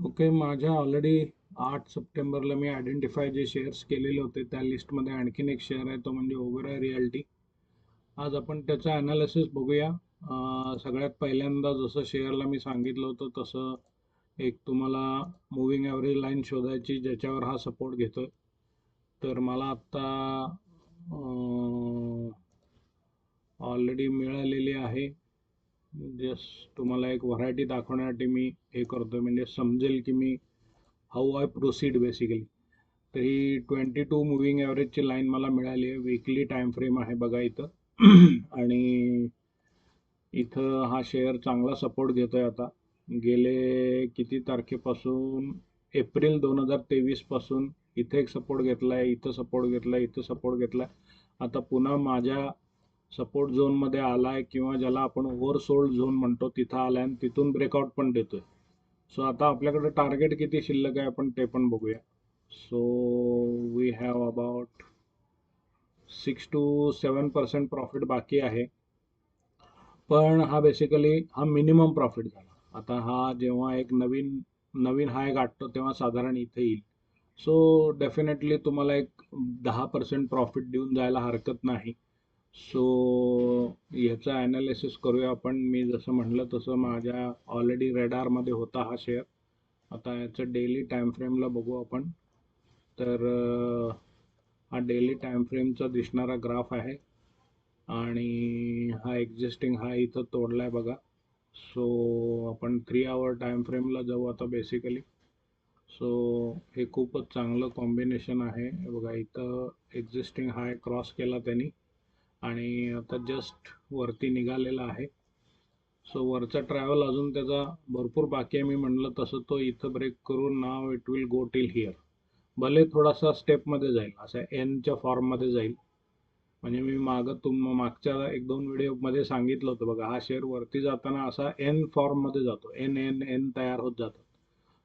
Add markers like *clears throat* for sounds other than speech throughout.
Okay माझ्या already आठ सप्टेंबरला मी आयडेंटिफाय जे शेअर्स केलेले होते त्या लिस्टमध्ये आणखीन एक शेअर आहे तो म्हणजे ओबेरॉय रियाल्टी आज आपण त्याचा ॲनालिसिस बघूया. सगळ्यात पहिल्यांदा जसं शेअरला मी सांगितलं होतं तसं एक तुम्हाला मुव्हिंग ॲव्हरेज लाईन शोधायची ज्याच्यावर हा सपोर्ट घेतोय. तर मला आत्ता ऑलरेडी मिळालेली आहे. म्हणजे जस्ट तुम्हाला एक व्हरायटी दाखवण्यासाठी मी हे करतो म्हणजे समजेल की मी हाऊ आय प्रोसीड बेसिकली तर ही ट्वेंटी टू मुव्हिंग ॲव्हरेजची लाईन मला मिळाली आहे. विकली टाईम फ्रेम आहे बघा इथं. *clears throat* आणि इथं हा शेअर चांगला सपोर्ट घेतो आहे आता. गेले किती तारखेपासून? एप्रिल दोन हजार तेवीसपासून इथे एक सपोर्ट घेतला आहे इथं सपोर्ट घेतला आहे इथं सपोर्ट घेतला आहे आता पुन्हा माझ्या सपोर्ट झोनमध्ये आला आहे किंवा ज्याला आपण ओव्हरसोल्ड झोन म्हणतो तिथं आला आहे आणि तिथून ब्रेकआउट पण देतोय. सो आता आपल्याकडे टार्गेट किती शिल्लक आहे आपण ते पण बघूया. So we have about six two seven percent profit बाकी आहे. पण हा बेसिकली हा मिनिमम प्रॉफिट झाला. आता हा जेव्हा एक नवीन नवीन हाय गाठतो तेव्हा साधारण इथे येईल. सो डेफिनेटली तुम्हाला एक दहा पर्सेंट प्रॉफिट देऊन जायला हरकत नाही. सो ह्याचं ॲनालिसिस करूया आपण. मी जसं म्हटलं तसं माझ्या ऑलरेडी रेडारमध्ये होता हा शेअर आता याचं डेली टाईम फ्रेमला बघू आपण. तर हा डेली टाईम फ्रेमचा दिसणारा ग्राफ आहे. आणि हा एक्झिस्टिंग हा इथं तोडला आहे बघा. सो आपण थ्री आवर टाईम फ्रेमला जाऊ आता बेसिकली सो हे खूपच चांगलं कॉम्बिनेशन आहे. बघा इथं एक्झिस्टिंग हाय क्रॉस केला त्यांनी. आणि आता जस्ट वरती निघालेला आहे. सो वरचा ट्रॅव्हल अजून त्याचा भरपूर बाकी आहे. मी म्हणलं तसं तो इथं ब्रेक करून now it will go till here भले थोडासा स्टेपमध्ये जाईल. असा एनच्या फॉर्ममध्ये जाईल. म्हणजे मी मागं तुम मागच्या एक दोन व्हिडिओमध्ये सांगितलं होतं बघा. हा शेअर वरती जाताना असा एन फॉर्ममध्ये जातो. एन एन एन तयार होत जातात.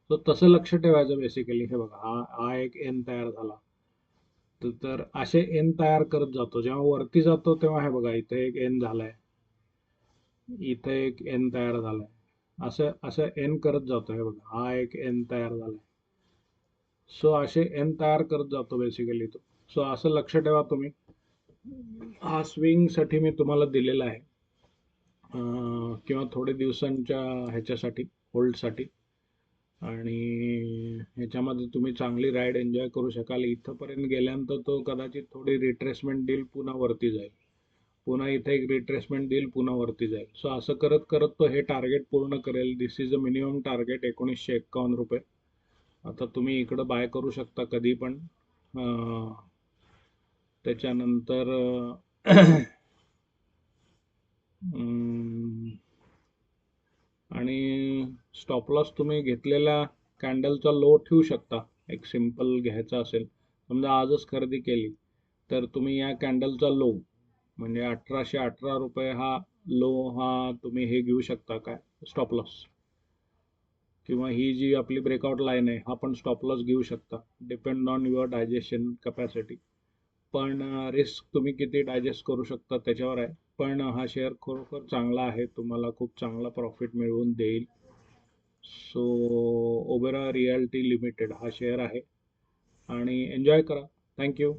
सो तसं लक्ष ठेवायचं बेसिकली हे बघा. हा हा एक एन तयार झाला. तर असे एन तयार करत जातो. जेव्हा वरती जातो तेव्हा हे बघा इथे एक एन झालाय. इथे एक एन तयार झालाय. असं असं एन करत जातो हे बघा. हा एक एन तयार झालाय. सो असे एन तयार करत जातो बेसिकली तो. सो असं लक्ष ठेवा तुम्ही. हा स्विंगसाठी मी तुम्हाला दिलेला आहे. किंवा थोडे दिवसांच्या ह्याच्यासाठी होल्डसाठी आणि ह्याच्यामध्ये तुम्ही चांगली राईड एन्जॉय करू शकाल. इथंपर्यंत गेल्यानंतर तो कदाचित थोडी रिट्रेसमेंट देईल पुन्हा वरती जाईल. पुन्हा इथे एक रिट्रेसमेंट देईल पुन्हा वरती जाईल. सो असं करत करत तो हे टार्गेट पूर्ण करेल. This is a minimum target एकोणीसशे एक्कावन्न रुपये. आता तुम्ही इकडं बाय करू शकता कधी पण. त्याच्यानंतर आणि स्टॉप लॉस तुम्ही घेतलेला कॅन्डलचा लो ठेवू शकता. एक सिंपल घ्यायचा असेल. समजा आजच खरेदी केली तर तुम्ही या कॅन्डलचा लो म्हणजे अठराशे अठरा रुपये हा लो हा तुम्ही हे घेऊ शकता काय? स्टॉप लॉस किंवा ही जी आपली ब्रेकआउट लाईन आहे हा पण स्टॉप लॉस घेऊ शकता. Depend on your digestion capacity पण रिस्क तुम्ही किती डायजेस्ट करू शकता त्याच्यावर आहे. पण हा शेअर खरोखर चांगला आहे. तुम्हाला खूप चांगला प्रॉफिट मिळवून देईल. सो ओबेरा रियाल्टी लिमिटेड हा शेअर आहे. आणि एन्जॉय करा. थँक्यू